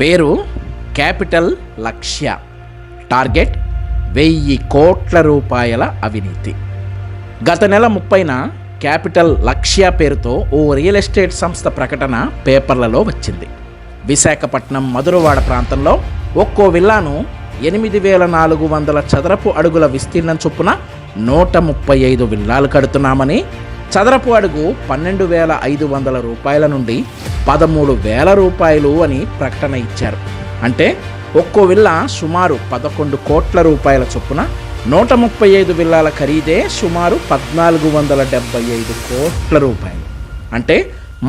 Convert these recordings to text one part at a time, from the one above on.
పేరు క్యాపిటల్ లక్ష్య. టార్గెట్ వెయ్యి కోట్ల రూపాయల అవినీతి. గత నెల ముప్పైన క్యాపిటల్ లక్ష్య పేరుతో ఓ రియల్ ఎస్టేట్ సంస్థ ప్రకటన పేపర్లలో వచ్చింది. విశాఖపట్నం మధురవాడ ప్రాంతంలో ఒక్కో విల్లాను ఎనిమిది వేల నాలుగు వందల చదరపు అడుగుల విస్తీర్ణం చొప్పున నూట ముప్పై ఐదు విల్లాలు కడుతున్నామని చదరపు అడుగు పన్నెండు వేల ఐదు వందల రూపాయల నుండి పదమూడు వేల రూపాయలు అని ప్రకటన ఇచ్చారు. అంటే ఒక్కో విల్లా సుమారు పదకొండు కోట్ల రూపాయల చొప్పున నూట ముప్పై ఐదు విల్లాల ఖరీదే సుమారు పద్నాలుగు వందల డెబ్బై ఐదు కోట్ల రూపాయలు. అంటే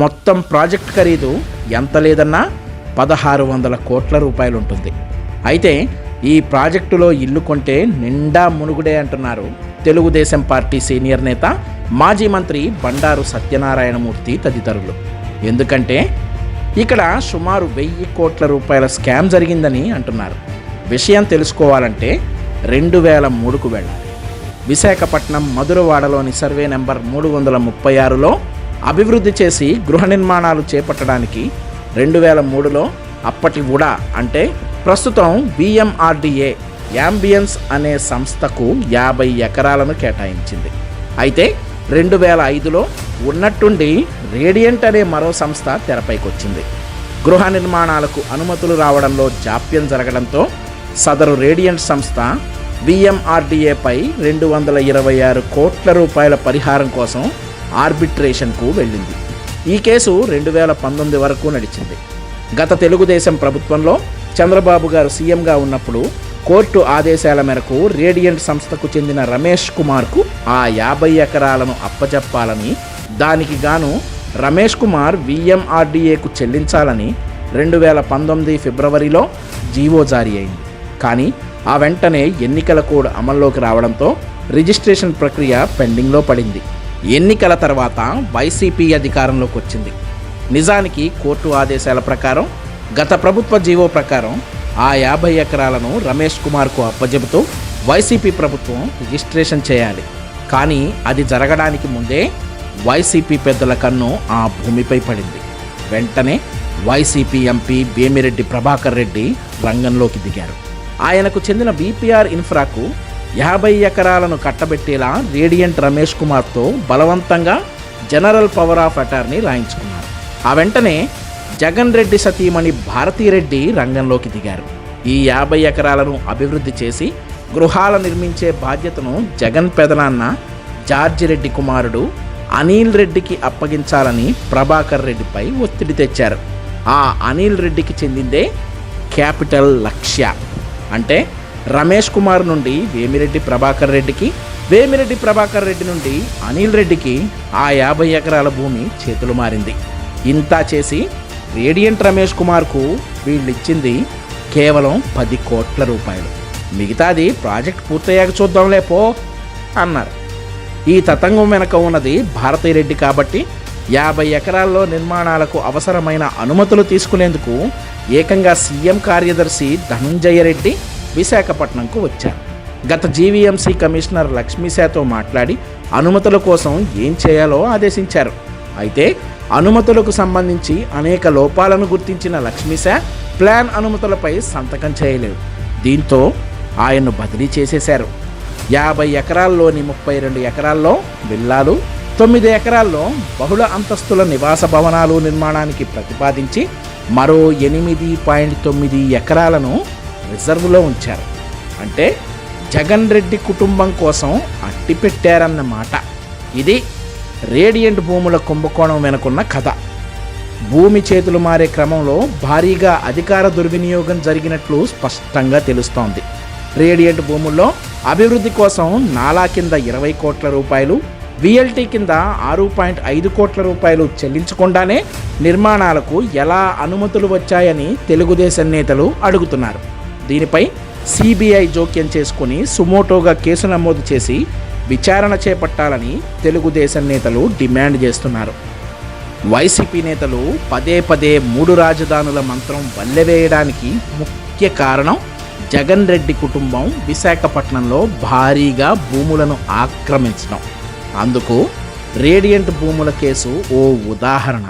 మొత్తం ప్రాజెక్ట్ ఖరీదు ఎంత లేదన్నా పదహారు వందల కోట్ల రూపాయలు ఉంటుంది. అయితే ఈ ప్రాజెక్టులో ఇల్లు కొంటే నిండా మునుగుడే అంటున్నారు తెలుగుదేశం పార్టీ సీనియర్ నేత మాజీ మంత్రి బండారు సత్యనారాయణమూర్తి తదితరులు. ఎందుకంటే ఇక్కడ సుమారు వెయ్యి కోట్ల రూపాయల స్కామ్ జరిగిందని అంటున్నారు. విషయం తెలుసుకోవాలంటే రెండు వేల మూడుకు వెళ్ళాలి. విశాఖపట్నం మధురవాడలోని సర్వే నెంబర్ మూడు వందల ముప్పై ఆరులో అభివృద్ధి చేసి గృహ నిర్మాణాలు చేపట్టడానికి రెండు వేల మూడులో అప్పటి ఉడా అంటే ప్రస్తుతం బిఎంఆర్డిఏ యాంబియన్స్ అనే సంస్థకు యాభై ఎకరాలను కేటాయించింది. అయితే రెండు వేల ఐదులో ఉన్నట్టుండి రేడియంట్ అనే మరో సంస్థ తెరపైకొచ్చింది. గృహ నిర్మాణాలకు అనుమతులు రావడంలో జాప్యం జరగడంతో సదరు రేడియంట్ సంస్థ బిఎంఆర్డిఏపై రెండు వందల ఇరవై ఆరు కోట్ల రూపాయల పరిహారం కోసం ఆర్బిట్రేషన్కు వెళ్ళింది. ఈ కేసు రెండు వేల పంతొమ్మిది వరకు నడిచింది. గత తెలుగుదేశం ప్రభుత్వంలో చంద్రబాబు గారు సీఎంగా ఉన్నప్పుడు కోర్టు ఆదేశాల మేరకు రేడియంట్ సంస్థకు చెందిన రమేష్ కుమార్కు ఆ యాభై ఎకరాలను అప్పచెప్పాలని దానికి గాను రమేష్ కుమార్ విఎంఆర్డీఏకు చెల్లించాలని రెండు వేల పంతొమ్మిది ఫిబ్రవరిలో జీవో జారీ అయింది. కానీ ఆ వెంటనే ఎన్నికల కోడ్ అమల్లోకి రావడంతో రిజిస్ట్రేషన్ ప్రక్రియ పెండింగ్లో పడింది. ఎన్నికల తర్వాత వైసీపీ అధికారంలోకి వచ్చింది. నిజానికి కోర్టు ఆదేశాల ప్రకారం గత ప్రభుత్వ జీవో ప్రకారం ఆ యాభై ఎకరాలను రమేష్ కుమార్కు అప్పజెబుతూ వైసీపీ ప్రభుత్వం రిజిస్ట్రేషన్ చేయాలి. కానీ అది జరగడానికి ముందే వైసీపీ పెద్దల కన్ను ఆ భూమిపై పడింది. వెంటనే వైసీపీ ఎంపీ భీమిరెడ్డి ప్రభాకర్ రెడ్డి రంగంలోకి దిగారు. ఆయనకు చెందిన బీపీఆర్ ఇన్ఫ్రాకు యాభై ఎకరాలను కట్టబెట్టేలా రేడియంట్ రమేష్ కుమార్తో బలవంతంగా జనరల్ పవర్ ఆఫ్ అటార్నీ రాయించుకున్నారు. ఆ వెంటనే జగన్ రెడ్డి సతీమణి భారతీరెడ్డి రంగంలోకి దిగారు. ఈ యాభై ఎకరాలను అభివృద్ధి చేసి గృహాల నిర్మించే బాధ్యతను జగన్ పెదనాన్న జార్జి రెడ్డి కుమారుడు అనిల్ రెడ్డికి అప్పగించాలని ప్రభాకర్ రెడ్డిపై ఒత్తిడి తెచ్చారు. ఆ అనిల్ రెడ్డికి చెందిందే క్యాపిటల్ లక్ష్య. అంటే రమేష్ కుమార్ నుండి వేమిరెడ్డి ప్రభాకర్ రెడ్డికి వేమిరెడ్డి ప్రభాకర్ రెడ్డి నుండి అనిల్ రెడ్డికి ఆ యాభై ఎకరాల భూమి చేతులు మారింది. ఇంతా చేసి రేడియంట్ రమేష్ కుమార్కు వీళ్ళిచ్చింది కేవలం పది కోట్ల రూపాయలు. మిగతాది ప్రాజెక్ట్ పూర్తయ్యాక చూద్దాంలే పో అన్నారు. ఈ తతంగం వెనక ఉన్నది భారతీరెడ్డి కాబట్టి యాభై ఎకరాల్లో నిర్మాణాలకు అవసరమైన అనుమతులు తీసుకునేందుకు ఏకంగా సీఎం కార్యదర్శి ధనంజయ రెడ్డి విశాఖపట్నంకు వచ్చారు. గత జీవీఎంసీ కమిషనర్ లక్ష్మీశాతో మాట్లాడి అనుమతుల కోసం ఏం చేయాలో ఆదేశించారు. అయితే అనుమతులకు సంబంధించి అనేక లోపాలను గుర్తించిన లక్ష్మీశా ప్లాన్ అనుమతులపై సంతకం చేయలేదు. దీంతో ఆయన్ను బదిలీ చేసేశారు. యాభై ఎకరాల్లోని ముప్పై రెండు ఎకరాల్లో విల్లాలు తొమ్మిది ఎకరాల్లో బహుళ అంతస్తుల నివాస భవనాలు నిర్మాణానికి ప్రతిపాదించి మరో ఎనిమిది పాయింట్ తొమ్మిది ఎకరాలను రిజర్వ్లో ఉంచారు. అంటే జగన్ రెడ్డి కుటుంబం కోసం అట్టి పెట్టారన్నమాట ఇది రేడియంట్ భూముల కుంభకోణం వెనుకున్న కథ. భూమి చేతులు మారే క్రమంలో భారీగా అధికార దుర్వినియోగం జరిగినట్లు స్పష్టంగా తెలుస్తోంది. రేడియంట్ భూముల్లో అభివృద్ధి కోసం నాలా కింద ఇరవై కోట్ల రూపాయలు విఎల్టీ కింద ఆరు పాయింట్ ఐదు కోట్ల రూపాయలు చెల్లించకుండానే నిర్మాణాలకు ఎలా అనుమతులు వచ్చాయని తెలుగుదేశం నేతలు అడుగుతున్నారు. దీనిపై సిబిఐ జోక్యం చేసుకుని సుమోటోగా కేసు నమోదు చేసి విచారణ చేపట్టాలని తెలుగుదేశం నేతలు డిమాండ్ చేస్తున్నారు. వైసీపీ నేతలు పదే పదే మూడు రాజధానుల మంత్రం వల్లెవేయడానికి ముఖ్య కారణం జగన్ రెడ్డి కుటుంబం విశాఖపట్నంలో భారీగా భూములను ఆక్రమించడం. అందుకు రేడియంట్ భూముల కేసు ఓ ఉదాహరణ.